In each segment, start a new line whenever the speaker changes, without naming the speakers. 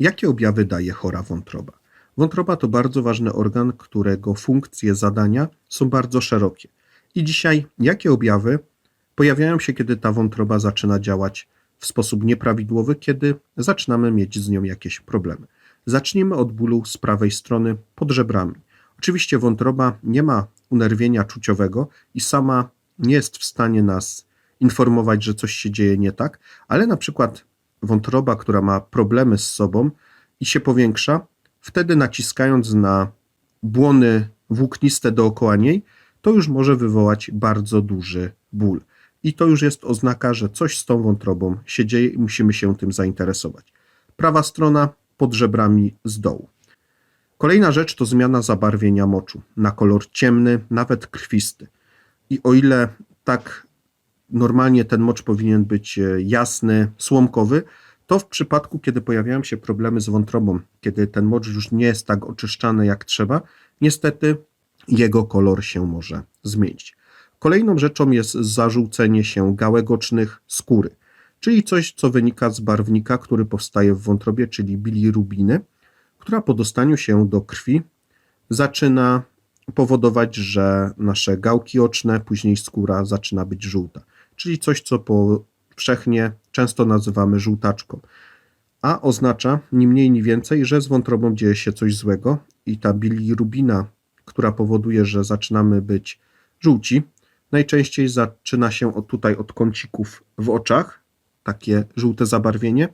Jakie objawy daje chora wątroba? Wątroba to bardzo ważny organ, którego funkcje, zadania są bardzo szerokie. I dzisiaj jakie objawy pojawiają się, kiedy ta wątroba zaczyna działać w sposób nieprawidłowy, kiedy zaczynamy mieć z nią jakieś problemy? Zacznijmy od bólu z prawej strony pod żebrami. Oczywiście wątroba nie ma unerwienia czuciowego i sama nie jest w stanie nas informować, że coś się dzieje nie tak, ale na przykład wątroba, która ma problemy z sobą i się powiększa, wtedy naciskając na błony włókniste dookoła niej, to już może wywołać bardzo duży ból. I to już jest oznaka, że coś z tą wątrobą się dzieje i musimy się tym zainteresować. Prawa strona pod żebrami z dołu. Kolejna rzecz to zmiana zabarwienia moczu na kolor ciemny, nawet krwisty. I o ile tak normalnie ten mocz powinien być e, jasny, słomkowy, to w przypadku, kiedy pojawiają się problemy z wątrobą, kiedy ten mocz już nie jest tak oczyszczany jak trzeba, niestety jego kolor się może zmienić. Kolejną rzeczą jest zażółcenie się gałek ocznych skóry, czyli coś, co wynika z barwnika, który powstaje w wątrobie, czyli bilirubiny, która po dostaniu się do krwi zaczyna powodować, że nasze gałki oczne, później skóra zaczyna być żółta, czyli coś, co powszechnie często nazywamy żółtaczką. A oznacza ni mniej, ni więcej, że z wątrobą dzieje się coś złego i ta bilirubina, która powoduje, że zaczynamy być żółci, najczęściej zaczyna się od tutaj od kącików w oczach, takie żółte zabarwienie.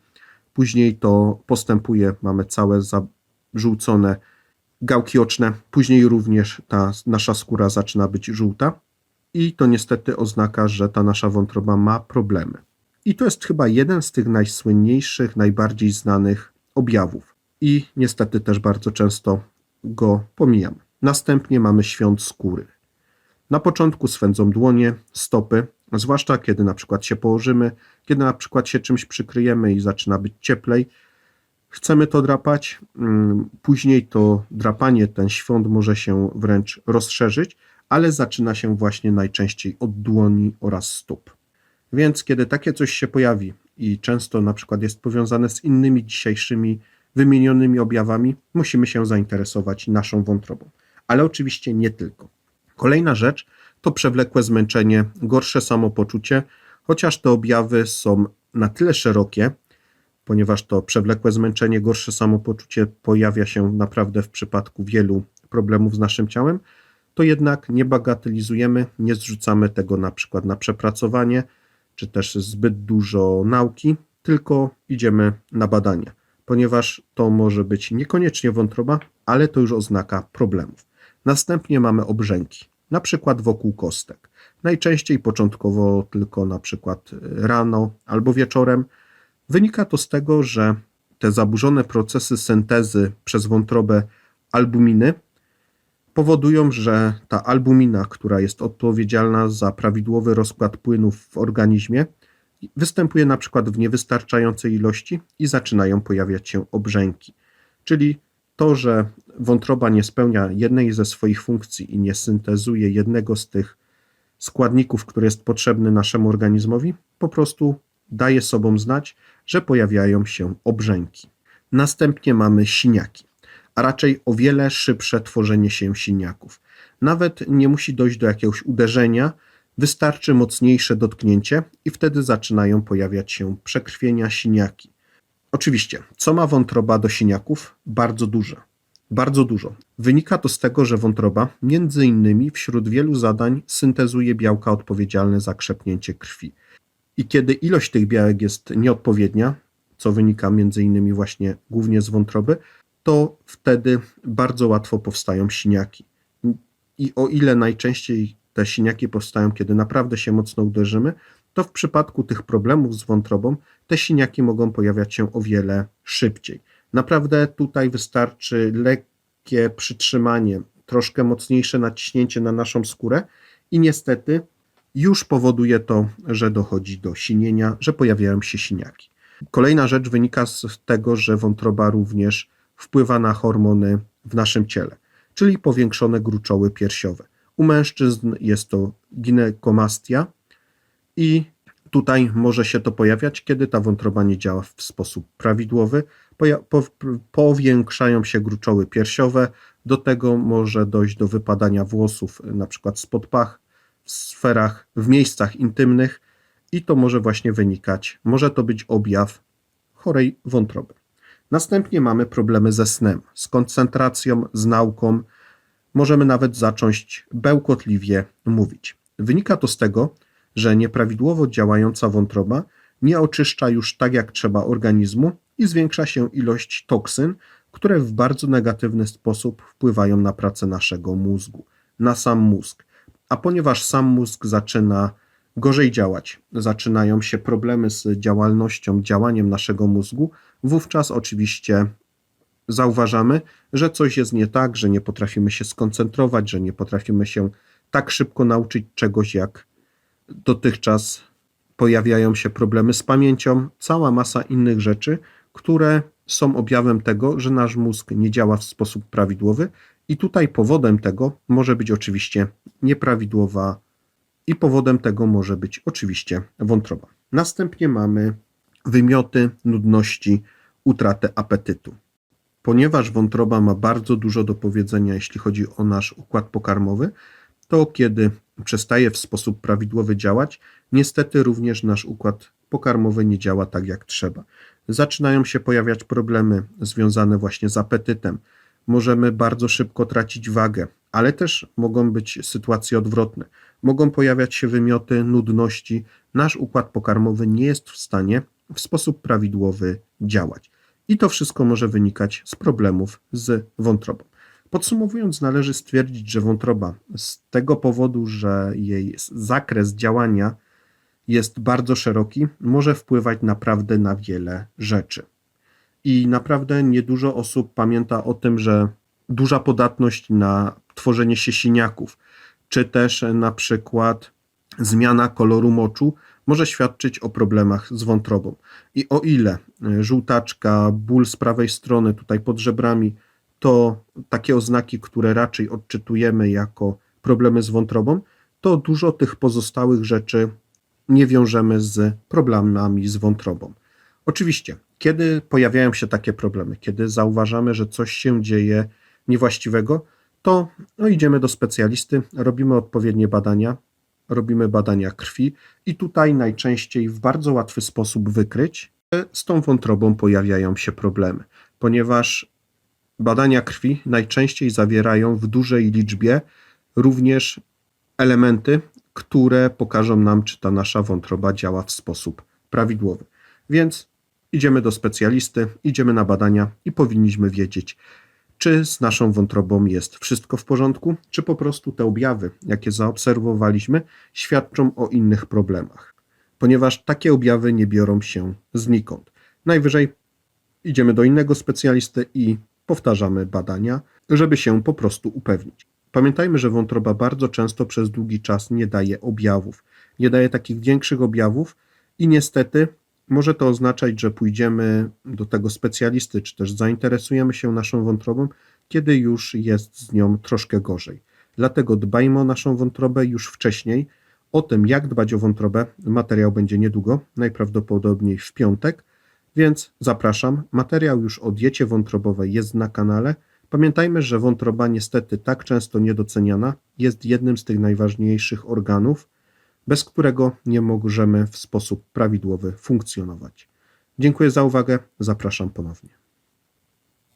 Później to postępuje, mamy całe zażółcone gałki oczne, później również ta nasza skóra zaczyna być żółta i to niestety oznaka, że ta nasza wątroba ma problemy. I to jest chyba jeden z tych najsłynniejszych, najbardziej znanych objawów. I niestety też bardzo często go pomijamy. Następnie mamy świąt skóry. Na początku swędzą dłonie, stopy, zwłaszcza kiedy na przykład się położymy, kiedy na przykład się czymś przykryjemy i zaczyna być cieplej. Chcemy to drapać, mm, później to drapanie, ten świąt może się wręcz rozszerzyć, ale zaczyna się właśnie najczęściej od dłoni oraz stóp. Więc kiedy takie coś się pojawi i często na przykład jest powiązane z innymi dzisiejszymi wymienionymi objawami, musimy się zainteresować naszą wątrobą. Ale oczywiście nie tylko. Kolejna rzecz to przewlekłe zmęczenie, gorsze samopoczucie, chociaż te objawy są na tyle szerokie, ponieważ to przewlekłe zmęczenie, gorsze samopoczucie pojawia się naprawdę w przypadku wielu problemów z naszym ciałem, to jednak nie bagatelizujemy, nie zrzucamy tego na przykład na przepracowanie, czy też zbyt dużo nauki, tylko idziemy na badania, ponieważ to może być niekoniecznie wątroba, ale to już oznaka problemów. Następnie mamy obrzęki, na przykład wokół kostek. Najczęściej początkowo tylko na przykład rano albo wieczorem. Wynika to z tego, że te zaburzone procesy syntezy przez wątrobę albuminy powodują, że ta albumina, która jest odpowiedzialna za prawidłowy rozkład płynów w organizmie, występuje na przykład w niewystarczającej ilości i zaczynają pojawiać się obrzęki. Czyli to, że wątroba nie spełnia jednej ze swoich funkcji i nie syntezuje jednego z tych składników, który jest potrzebny naszemu organizmowi, po prostu daje sobą znać, że pojawiają się obrzęki. Następnie mamy siniaki a raczej o wiele szybsze tworzenie się siniaków. Nawet nie musi dojść do jakiegoś uderzenia, wystarczy mocniejsze dotknięcie i wtedy zaczynają pojawiać się przekrwienia, siniaki. Oczywiście, co ma wątroba do siniaków? Bardzo dużo. Bardzo dużo. Wynika to z tego, że wątroba, między innymi wśród wielu zadań, syntezuje białka odpowiedzialne za krzepnięcie krwi. I kiedy ilość tych białek jest nieodpowiednia, co wynika między innymi właśnie głównie z wątroby, to wtedy bardzo łatwo powstają siniaki. I o ile najczęściej te siniaki powstają, kiedy naprawdę się mocno uderzymy, to w przypadku tych problemów z wątrobą te siniaki mogą pojawiać się o wiele szybciej. Naprawdę tutaj wystarczy lekkie przytrzymanie, troszkę mocniejsze naciśnięcie na naszą skórę i niestety już powoduje to, że dochodzi do sinienia, że pojawiają się siniaki. Kolejna rzecz wynika z tego, że wątroba również wpływa na hormony w naszym ciele, czyli powiększone gruczoły piersiowe. U mężczyzn jest to ginekomastia i tutaj może się to pojawiać, kiedy ta wątroba nie działa w sposób prawidłowy, powiększają się gruczoły piersiowe, do tego może dojść do wypadania włosów, na przykład spod pach, w sferach, w miejscach intymnych i to może właśnie wynikać, może to być objaw chorej wątroby. Następnie mamy problemy ze snem, z koncentracją, z nauką. Możemy nawet zacząć bełkotliwie mówić. Wynika to z tego, że nieprawidłowo działająca wątroba nie oczyszcza już tak jak trzeba organizmu i zwiększa się ilość toksyn, które w bardzo negatywny sposób wpływają na pracę naszego mózgu, na sam mózg. A ponieważ sam mózg zaczyna gorzej działać, zaczynają się problemy z działalnością, działaniem naszego mózgu, wówczas oczywiście zauważamy, że coś jest nie tak, że nie potrafimy się skoncentrować, że nie potrafimy się tak szybko nauczyć czegoś, jak dotychczas pojawiają się problemy z pamięcią, cała masa innych rzeczy, które są objawem tego, że nasz mózg nie działa w sposób prawidłowy, i tutaj powodem tego może być oczywiście nieprawidłowa, i powodem tego może być oczywiście wątroba. Następnie mamy wymioty, nudności, utratę apetytu. Ponieważ wątroba ma bardzo dużo do powiedzenia, jeśli chodzi o nasz układ pokarmowy, to kiedy przestaje w sposób prawidłowy działać, niestety również nasz układ pokarmowy nie działa tak jak trzeba. Zaczynają się pojawiać problemy związane właśnie z apetytem. Możemy bardzo szybko tracić wagę, ale też mogą być sytuacje odwrotne. Mogą pojawiać się wymioty, nudności. Nasz układ pokarmowy nie jest w stanie w sposób prawidłowy działać. I to wszystko może wynikać z problemów z wątrobą. Podsumowując, należy stwierdzić, że wątroba z tego powodu, że jej zakres działania jest bardzo szeroki, może wpływać naprawdę na wiele rzeczy. I naprawdę niedużo osób pamięta o tym, że duża podatność na tworzenie się siniaków, czy też na przykład zmiana koloru moczu może świadczyć o problemach z wątrobą. I o ile żółtaczka, ból z prawej strony, tutaj pod żebrami, to takie oznaki, które raczej odczytujemy jako problemy z wątrobą, to dużo tych pozostałych rzeczy nie wiążemy z problemami z wątrobą. Oczywiście, kiedy pojawiają się takie problemy, kiedy zauważamy, że coś się dzieje niewłaściwego, to no, idziemy do specjalisty, robimy odpowiednie badania, robimy badania krwi i tutaj najczęściej w bardzo łatwy sposób wykryć, że z tą wątrobą pojawiają się problemy, ponieważ badania krwi najczęściej zawierają w dużej liczbie również elementy, które pokażą nam, czy ta nasza wątroba działa w sposób prawidłowy. Więc idziemy do specjalisty, idziemy na badania i powinniśmy wiedzieć, czy z naszą wątrobą jest wszystko w porządku, czy po prostu te objawy, jakie zaobserwowaliśmy, świadczą o innych problemach. Ponieważ takie objawy nie biorą się znikąd. Najwyżej idziemy do innego specjalisty i powtarzamy badania, żeby się po prostu upewnić. Pamiętajmy, że wątroba bardzo często przez długi czas nie daje objawów, nie daje takich większych objawów i niestety może to oznaczać, że pójdziemy do tego specjalisty, czy też zainteresujemy się naszą wątrobą, kiedy już jest z nią troszkę gorzej. Dlatego dbajmy o naszą wątrobę już wcześniej. O tym, jak dbać o wątrobę, materiał będzie niedługo, najprawdopodobniej w piątek, więc zapraszam. Materiał już o diecie wątrobowej jest na kanale. Pamiętajmy, że wątroba niestety tak często niedoceniana jest jednym z tych najważniejszych organów, bez którego nie możemy w sposób prawidłowy funkcjonować. Dziękuję za uwagę, zapraszam ponownie.